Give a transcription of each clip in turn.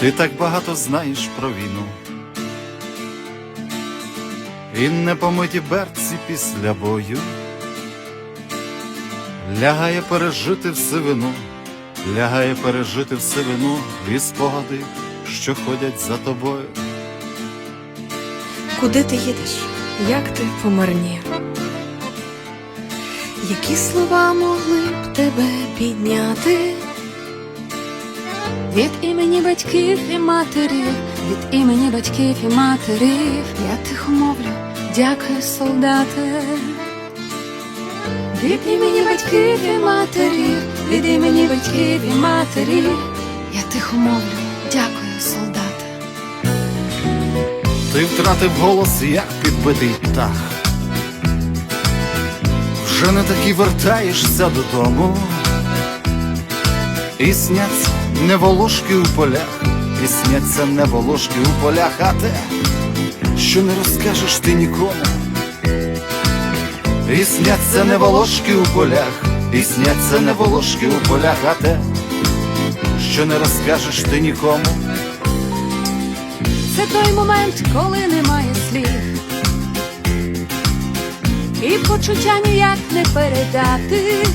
Ти так багато знаєш про війну, і не помиті берці після бою, лягає пережити все вину, лягає пережити все вину і спогади, що ходять за тобою. Куди ти їдеш? Як ти помарнів? Які слова могли б тебе підняти? Від імені батьків і матерів, від імені батьків і матерів, я тихо мовлю, дякую, солдати. Від імені батьків і матерів, від імені батьків і матерів, я тихо мовлю, дякую, солдати. Ти втратив голос, як підбитий птах. Вже не таки вертаєшся додому. І сняться не у полях, і сняться не волошки у полях, а те, що не розкажеш ти нікому. І сняться не волошки у полях, і сняться не волошки у полях, а те, що не розкажеш ти нікому. Це той момент, коли немає слів. І почуття ніяк не передати.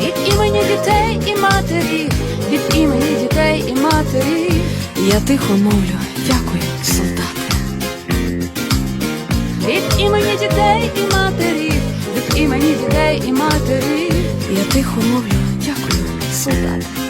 Від імені дітей і матерів, від імені дітей і матерів, Я тихо мовлю, дякую, солдати. від імені дітей і матерів, від імені дітей і матерів. Я тихо мовлю, дякую, солдати.